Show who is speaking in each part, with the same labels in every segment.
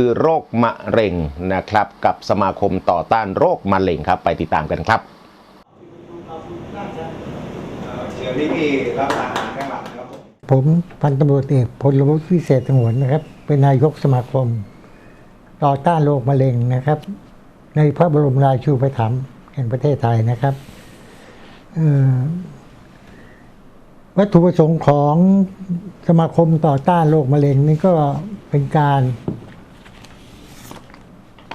Speaker 1: คือโรคมะเร็งนะครับ กับสมาคมต่อต้านโรคมะเร็งครับ ไปติดตามกันครับ
Speaker 2: เดี๋ยวที่พี่รับอาหารข้างหลังครับผม
Speaker 3: พันตำรวจเอกพลวุฒิวิเศษสงวนนะครับ เป็นนายกสมาคม ต่อต้านโรคมะเร็งนะครับ ในพระบรมราชูปถัมภ์แห่งประเทศไทยนะครับวัตถุประสงค์ของสมาคมต่อต้านโรคมะเร็งนี่ก็เป็นการ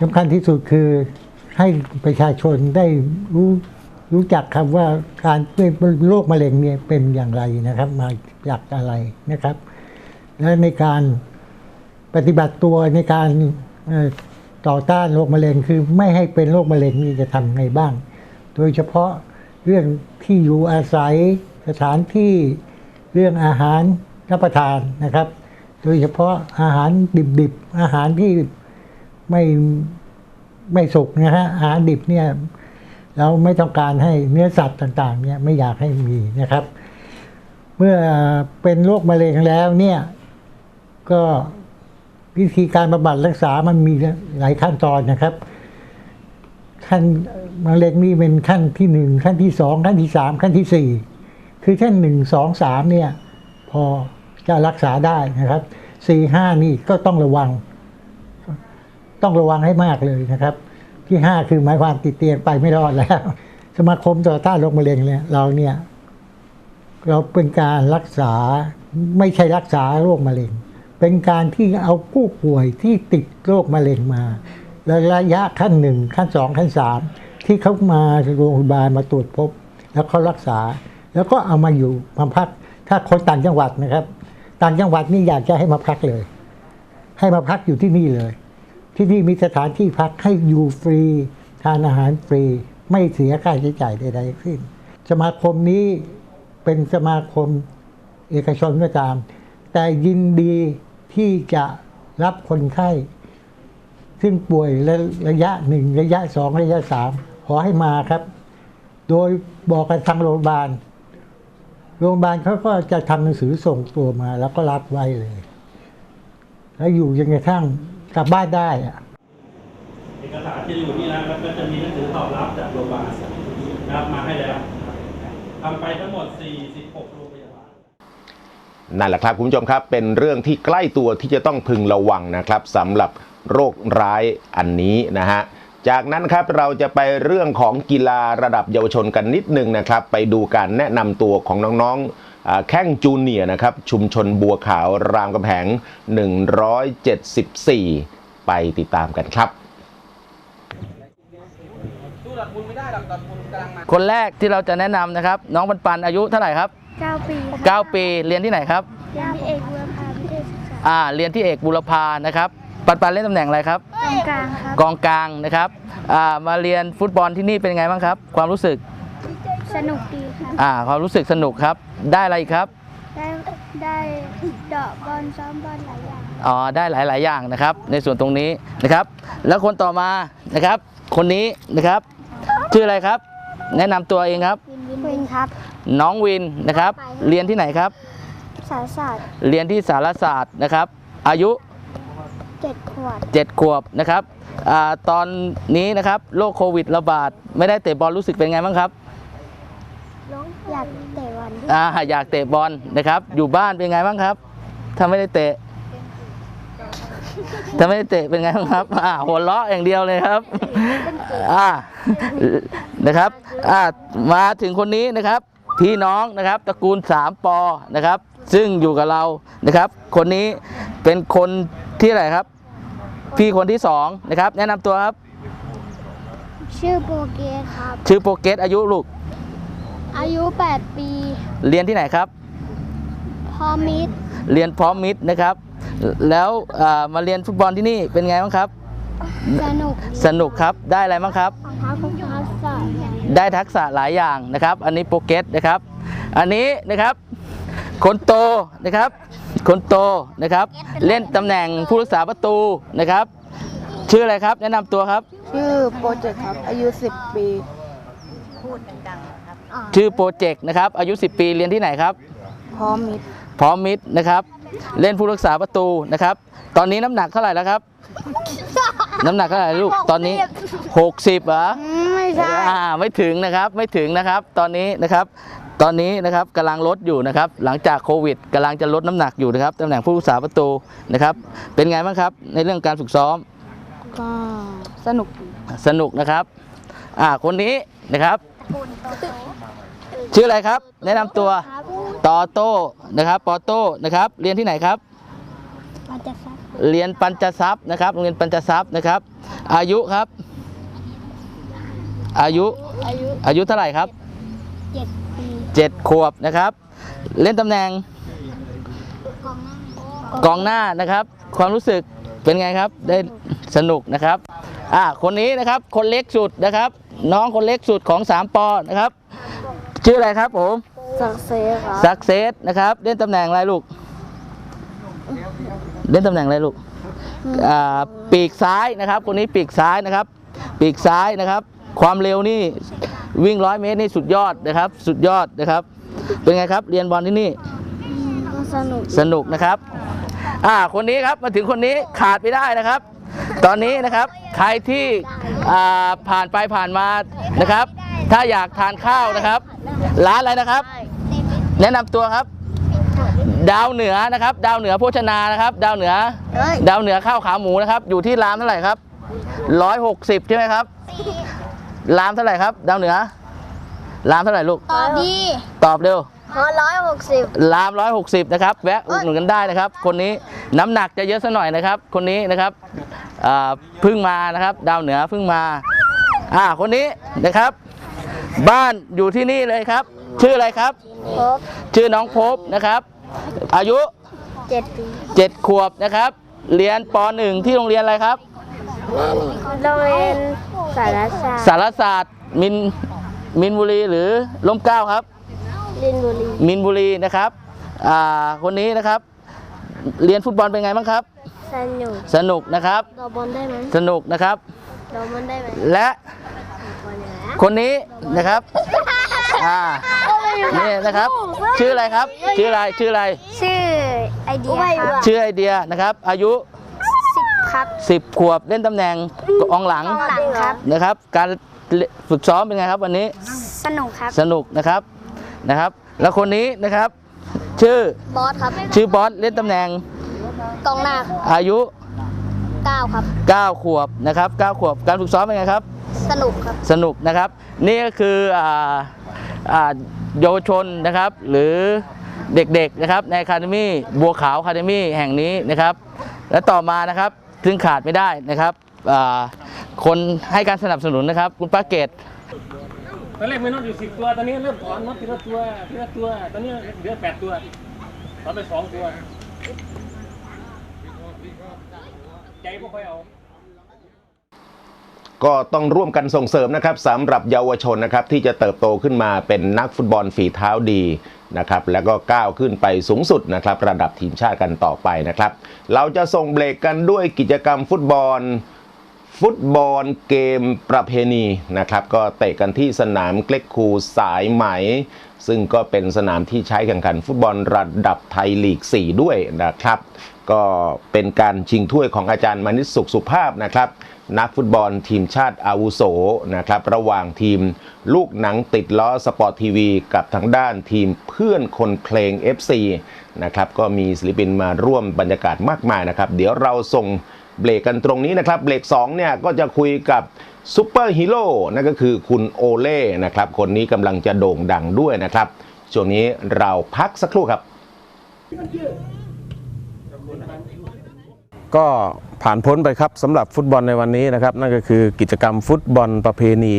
Speaker 3: สำคัญที่สุดคือให้ประชาชนได้รู้รู้จักคำว่าการเป็นโรคมะเร็งเนี่ยเป็นอย่างไรนะครับ มาจากอะไรนะครับ และในการปฏิบัติตัวในการต่อต้านโรคมะเร็งคือไม่ให้เป็นโรคมะเร็งนี่จะทำไงบ้าง โดยเฉพาะเรื่องที่อยู่อาศัยสถานที่เรื่องอาหารรับประทานนะครับ โดยเฉพาะอาหารดิบๆอาหารที่ ไม่ไม่สุกนะฮะอาหารดิบเนี่ยเราไม่ต้องการให้เนื้อสัตว์ต่างๆเนี่ยไม่อยากให้มีนะครับ เมื่อเป็นโรคมะเร็งแล้วเนี่ยก็วิธีการบำบัดรักษามันมีหลายขั้นตอนนะครับขั้นมะเร็งนี่เป็นขั้นที่หนึ่งขั้นที่สองขั้นที่สามขั้นที่สี่คือขั้นหนึ่งสองสามเนี่ยพอจะรักษาได้นะครับสี่ห้านี่ก็ต้องระวัง ต้องระวังให้มากเลยนะครับ ที่ห้าคือหมายความติดเตียงไปไม่รอดแล้ว สมาคมต่อต้านโรคมะเร็งเนี่ยเราเนี่ยเราเป็นการรักษาไม่ใช่รักษาโรคมะเร็ง เป็นการที่เอาผู้ป่วยที่ติดโรคมะเร็งมาแล้วระยะขั้นหนึ่งขั้นสองขั้นสามที่เขามาโรงพยาบาลมาตรวจพบ แล้วเขารักษา แล้วก็เอามาอยู่มาพัก ถ้าคนต่างจังหวัดนะครับ ต่างจังหวัดนี่อยากจะให้มาพักเลย ให้มาพักอยู่ที่นี่เลย ที่นี่มีสถานที่พักให้อยู่ฟรี ทานอาหารฟรี ไม่เสียค่าใช้จ่ายใดๆทั้งสิ้น สมาคมนี้เป็นสมาคมเอกชนก็ตาม แต่ยินดีที่จะรับคนไข้ ซึ่งป่วยระระยะหนึ่งระยะสองระยะสามขอให้มาครับ โดยบอกกันทางโรงพยาบาล โรงพยาบาลเขาก็จะทำหนังสือส่งตัวมา แล้วก็รับไว้เลย แล้วอยู่จนกระทั่ง กลับบ้านได้อะ
Speaker 4: เอกสารจะอยู่นี่นะครับก็จะมีหนังสือตอบรับจากโรงพยาบาลนะครับมาให้แล้วทำไปทั้งหมด 46โรงพยาบาล
Speaker 1: นั่นแหละครับคุณผู้ชมครับ เป็นเรื่องที่ใกล้ตัวที่จะต้องพึงระวังนะครับสำหรับโรคร้ายอันนี้นะฮะจากนั้นครับเราจะไปเรื่องของกีฬาระดับเยาวชนกันนิดนึงนะครับ ไปดูการแนะนำตัวของน้องๆอ่า แข้งจูเนียร์นะครับ ชุมชนบัวขาวรามกำแหง 174 ไปติดตามกันครับ
Speaker 5: คนแรกที่เราจะแนะนำนะครับ น้องปันปันอายุเท่าไหร่ครับ
Speaker 6: 9 ปี
Speaker 5: 9 ปีเรียนที่ไหนครับ
Speaker 6: เรียนที่เอกบุรพาพิเทศศึกษา
Speaker 5: อ่าเรียนที่เอกบุรพานะครับ ปันปันเล่นตำแหน่งอะไรครับ
Speaker 6: ตรงกลางครับ
Speaker 5: กองกลางนะครับอ่ามาเรียนฟุตบอลที่นี่เป็นไงบ้างครับ ความรู้สึก
Speaker 6: สนุกดีครับ
Speaker 5: อ่าความรู้สึกสนุกครับ ได้อะไรอีกครับ
Speaker 6: ได้ได้เดอกบอลซ้อมบอลหลายอย่าง
Speaker 5: อ๋อได้หลาย ๆ อย่างนะครับ ในส่วนตรงนี้นะครับ แล้วคนต่อมานะครับ คนนี้นะครับ ชื่ออะไรครับ แนะนำตัวเองครับ
Speaker 6: วินวินวินครับ
Speaker 5: น้องวินนะครับ เรียนที่ไหนครับ
Speaker 6: สารศาสตร์
Speaker 5: เรียนที่สารศาสตร์นะครับ อายุ
Speaker 6: เจ็ดขวด
Speaker 5: 7 ขวบนะครับอาตอนนี้นะครับโรคโควิดระบาด ไม่ได้เตะบอลรู้สึกเป็นไงบ้างครับ
Speaker 6: อยากเตะบอล
Speaker 5: อ่าอยากเตะบอลนะครับ อยู่บ้านเป็นไงบ้างครับถ้าไม่ได้เตะถ้าไม่ได้เตะเป็นไงบ้างครับอ่าหัวเราะอย่างเดียวเลยครับอ่านะครับอ่ามาถึงคนนี้นะครับ พี่น้องนะครับตระกูล3ปอนะครับ ซึ่งอยู่กับเรานะครับ คนนี้เป็นคนที่อะไรครับ พี่คนที่สองนะครับ แนะนำตัวครับ
Speaker 6: ชื่อโปเกตครับ
Speaker 5: ชื่อโปรเกตอายุลูก
Speaker 6: อายุ 8 ปี
Speaker 5: เรียนที่ไหนครับ
Speaker 6: พอมิด
Speaker 5: เรียนพร้อมมิตรนะครับ แล้วอ่ามาเรียนฟุตบอลที่นี่เป็นไงบ้างครับ
Speaker 6: สนุก
Speaker 5: สนุกครับได้อะไรบ้างครับ
Speaker 6: ของท้าคุณท้าสอน
Speaker 5: ได้ทักษะหลายอย่างนะครับ อันนี้โปรเกตนะครับ อันนี้นะครับคนโตนะครับ คนโตนะครับ เล่นตำแหน่งผู้รักษาประตูนะครับ ชื่ออะไรครับแนะนำตัวครับ
Speaker 7: ชื่อโปรเจกต์ครับ อายุ 10 ปี
Speaker 5: ชื่อโปรเจกต์นะครับ อายุ 10 ปีเรียนที่ไหนครับ
Speaker 7: พร้อมมิตร
Speaker 5: พร้อมมิตรนะครับ เล่นผู้รักษาประตูนะครับ ตอนนี้น้ำหนักเท่าไหร่แล้วครับ น้ำหนักเท่าไหร่ลูก ตอนนี้ 60เหรอ
Speaker 6: ไม่ใช่
Speaker 5: อ่าไม่ถึงนะครับ ไม่ถึงนะครับ ตอนนี้นะครับ ตอนนี้นะครับกำลังลดอยู่นะครับ หลังจากโควิดกำลังจะลดน้ำหนักอยู่นะครับตำแหน่งผู้รักษาประตูนะครับ เป็นไงบ้างครับ ในเรื่องการฝึกซ้อม
Speaker 7: ก็สนุก
Speaker 5: สนุกนะครับ อ่า คนนี้นะครับ ชื่ออะไรครับ แนะนำตัวตอโต้นะครับปอโต้นะครับ เรียนที่ไหนครับ
Speaker 6: มันจะซัก
Speaker 5: เรียนปัญจทรัพย์นะครับโรงเรียนปัญจทรัพย์นะครับ อายุครับ อายุ
Speaker 6: อายุ
Speaker 5: อายุเท่าไหร่ครับ
Speaker 6: เจ็ดปี
Speaker 5: เจ็ดขวบนะครับ เล่นตำแหน่ง
Speaker 6: กองหน้าก
Speaker 5: องหน้านะครับ ความรู้สึกเป็นไงครับ ได้สนุกนะครับ อ่าคนนี้นะครับคนเล็กสุดนะครับ น้องคนเล็กสุดของ3ปอนะครับ ชื่ออะไรครับผม
Speaker 6: สักเซครับ
Speaker 5: ซักเซสนะครับเล่นตำแหน่งอะไรลูก เล่นตำแหน่งอะไรลูกอ่าปีกซ้ายนะครับ คนนี้ปีกซ้ายนะครับ ปีกซ้ายนะครับ ความเร็วนี่วิ่งร้อยเมตรนี่สุดยอดนะครับ สุดยอดนะครับ เป็นไงครับเรียนบอลที่นี่
Speaker 6: ก็สนุก
Speaker 5: สนุกนะครับ อ่าคนนี้ครับมาถึงคนนี้ขาดไม่ได้นะครับ ตอนนี้นะครับ ใครที่อ่าผ่านไปผ่านมานะครับ ถ้าอยากทานข้าวนะครับ ร้านอะไรนะครับ แนะนำตัวครับ ดาวเหนือนะครับ ดาวเหนือโภชนานะครับ ดาวเหนือ
Speaker 6: เฮ้ย
Speaker 5: ดาวเหนือข้าวขาหมูนะครับ อยู่ที่รามเท่าไหร่ครับร้อยหกสิบใช่ไหมครับรามเท่าไหร่ครับ ดาวเหนือรามเท่าไหร่ลูก
Speaker 6: ต่อดี
Speaker 5: ตอบเร็ว
Speaker 6: พอร้อยหกสิบ
Speaker 5: รามร้อยหกสิบนะครับ แวะอุดหนุนกันได้นะครับ คนนี้น้ำหนักจะเยอะซะหน่อยนะครับ คนนี้นะครับอ่า เพิ่งมานะครับดาวเหนือเพิ่งมาอ่าคนนี้นะครับ บ้านอยู่ที่นี่เลยครับ ชื่ออะไรครับ
Speaker 6: ครบ
Speaker 5: ชื่อน้องภพบนะครับ อายุ
Speaker 6: เจ็ดปี
Speaker 5: 7ขวบนะครับ เรียนป .1 ที่โรงเรียนอะไรครับ
Speaker 6: โรงเรียนสารศาสตร์
Speaker 5: สารศาสตร์มินมินบุรีหรือล้มเกล้าครับ
Speaker 6: ลินบุรี
Speaker 5: มินบุรีนะครับอ่าคนนี้นะครับ เรียนฟุตบอลเป็นไงบ้างครับ
Speaker 6: สนุก
Speaker 5: สนุกนะครับ
Speaker 6: ดอบอลได้ไหม
Speaker 5: สนุกนะครับ
Speaker 6: ดอบอลได้ไหม
Speaker 5: และ
Speaker 6: บอลอย่างไร
Speaker 5: คนนี้นะครับอ่านี่นะครับ ชื่ออะไรครับ ชื่ออะไรชื่ออะไร
Speaker 6: ชื่อไอเดียครับ
Speaker 5: ชื่อไอเดียนะครับ อายุ
Speaker 6: สิบครับ
Speaker 5: 10ขวบเล่นตำแหน่งกองหลัง
Speaker 6: หลังครับ
Speaker 5: นะครับ การฝึกซ้อมเป็นไงครับวันนี้
Speaker 6: สนุกครับ
Speaker 5: สนุกนะครับนะครับ แล้วคนนี้นะครับ ชื่อบ
Speaker 6: อสครับ
Speaker 5: ชื่อบอสเล่นตำแหน่ง
Speaker 6: กองหน้า
Speaker 5: อายุ
Speaker 6: เก้าครับ
Speaker 5: 9ขวบนะครับ9ขวบการฝึกซ้อมเป็นไงครับ
Speaker 6: สนุกครับ
Speaker 5: สนุกนะครับ นี่ก็คืออ่าอ่าเยาวชนนะครับ หรือเด็กๆนะครับในคาเดมี่บัวขาวคาเดมี่แห่งนี้นะครับ และต่อมานะครับซึ่งขาดไม่ได้นะครับอ่าคนให้การสนับสนุนนะครับ คุณป้าเกต
Speaker 8: ตอนแรกมีน็อตอยู่สิบตัว ตอนนี้เริ่มถอนน็อตทีละตัวทีละตัว ตอนนี้เหลือแปดตัวถอนไปสองตัว ใจพวกเขาเอา
Speaker 1: ก็ต้องร่วมกันส่งเสริมนะครับสำหรับเยาวชนนะครับที่จะเติบโตขึ้นมาเป็นนักฟุตบอลฝีเท้าดีนะครับแล้วก็ก้าวขึ้นไปสูงสุดนะครับระดับทีมชาติกันต่อไปนะครับ เราจะส่งเบรกกันด้วยกิจกรรมฟุตบอลฟุตบอลเกมประเพณีนะครับก็เตะกันที่สนามเกล็กคูสายไหม ซึ่งก็เป็นสนามที่ใช้แข่งขันฟุตบอลระดับไทยลีก 4 ด้วยนะครับ ก็เป็นการชิงถ้วยของอาจารย์มณิสุขสุภาพนะครับ นักฟุตบอลทีมชาติอาวุโสนะครับ ระหว่างทีมลูกหนังติดล้อสปอร์ตทีวี กับทางด้านทีมเพื่อนคนเพลง FC นะครับก็มีศิลปินมาร่วมบรรยากาศมากมายนะครับ เดี๋ยวเราส่งเบรกกันตรงนี้นะครับเบรก2เนี่ยก็จะคุยกับซูเปอร์ฮีโร่นั่นก็คือคุณโอเล่นะครับ คนนี้กำลังจะโด่งดังด้วยนะครับช่วงนี้เราพักสักครู่ครับ
Speaker 9: ก็ผ่านพ้นไปครับสำหรับฟุตบอลในวันนี้นะครับนั่นก็คือกิจกรรมฟุตบอลประเพณี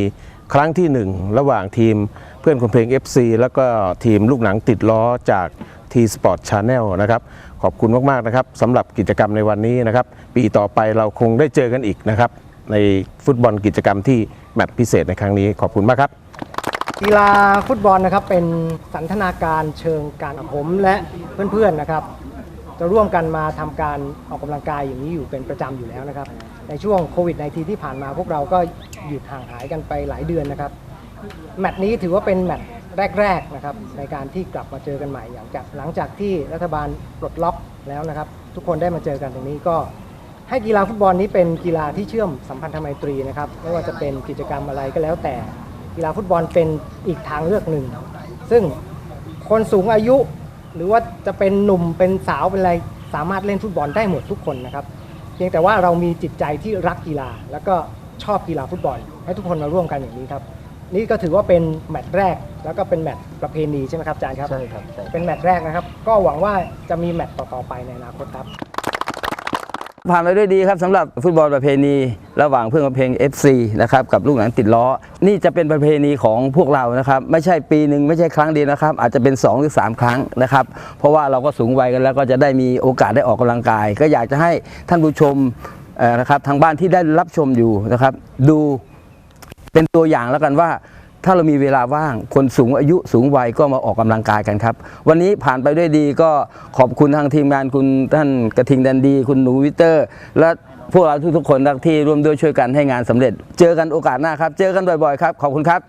Speaker 9: ครั้งที่หนึ่งระหว่างทีมเพื่อนคนเพลง FC แล้วก็ทีมลูกหนังติดล้อจาก T Sport Channel นะครับขอบคุณมากๆนะครับสำหรับกิจกรรมในวันนี้นะครับ ปีต่อไปเราคงได้เจอกันอีกนะครับ ในฟุตบอลกิจกรรมที่แมตช์พิเศษในครั้งนี้ขอบคุณมากครับ
Speaker 10: กีฬาฟุตบอลนะครับเป็นสันทนาการเชิงการผมและเพื่อนๆนะครับ จะร่วมกันมาทำการออกกำลังกายอย่างนี้อยู่เป็นประจำอยู่แล้วนะครับ ในช่วงโควิด -19 ที่ผ่านมาพวกเราก็หยุดห่างหายกันไปหลายเดือนนะครับ แมตช์นี้ถือว่าเป็นแมตช์แรกๆนะครับในการที่กลับมาเจอกันใหม่อย่างจากหลังจากที่รัฐบาลปลดล็อกแล้วนะครับ ทุกคนได้มาเจอกันตรงนี้ก็ ให้กีฬาฟุตบอลนี้เป็นกีฬาที่เชื่อมสัมพันธไมตรีนะครับไม่ว่าจะเป็นกิจกรรมอะไรก็แล้วแต่กีฬาฟุตบอลเป็นอีกทางเลือกหนึ่ง ซึ่งคนสูงอายุ หรือว่าจะเป็นหนุ่มเป็นสาวเป็นอะไรสามารถเล่นฟุตบอลได้หมดทุกคนนะครับเพียงแต่ว่าเรามีจิตใจที่รักกีฬา แล้วก็ชอบกีฬาฟุตบอล ให้ทุกคนมาร่วมกันอย่างนี้ครับ นี่ก็ถือว่าเป็นแมตช์แรก แล้วก็เป็นแมตช์ประเพณีใช่ไหมครับอาจารย์ครับ
Speaker 5: ใช่ครับใช่
Speaker 10: เป็นแมตช์แรกนะครับ ก็หวังว่าจะมีแมตช์ต่อๆไปในอนาคตครับ
Speaker 11: ผ่านไปด้วยดีครับสำหรับฟุตบอลประเพณี ระหว่างเพื่อนเพลง FC นะครับกับลูกหนังติดล้อ นี่จะเป็นประเพณีของพวกเรานะครับ ไม่ใช่ปีหนึ่งไม่ใช่ครั้งเดียวนะครับ อาจจะเป็น 2 หรือ 3 ครั้งนะครับ เพราะว่าเราก็สูงวัยกันแล้วก็จะได้มีโอกาสได้ออกกำลังกาย ก็อยากจะให้ท่านผู้ชมนะครับทางบ้านที่ได้รับชมอยู่นะครับ ดูเป็นตัวอย่างแล้วกันว่า ถ้าเรามีเวลาว่าง คนสูงอายุสูงวัยก็มาออกกำลังกายกันครับ วันนี้ผ่านไปด้วยดีก็ขอบคุณทางทีมงานคุณท่านกระทิงดันดี คุณหนูวิเตอร์ และพวกเราทุกๆคนที่ร่วมด้วยช่วยกันให้งานสำเร็จ เจอกันโอกาสหน้าครับ เจอกันบ่อยๆครับ ขอบคุณครับ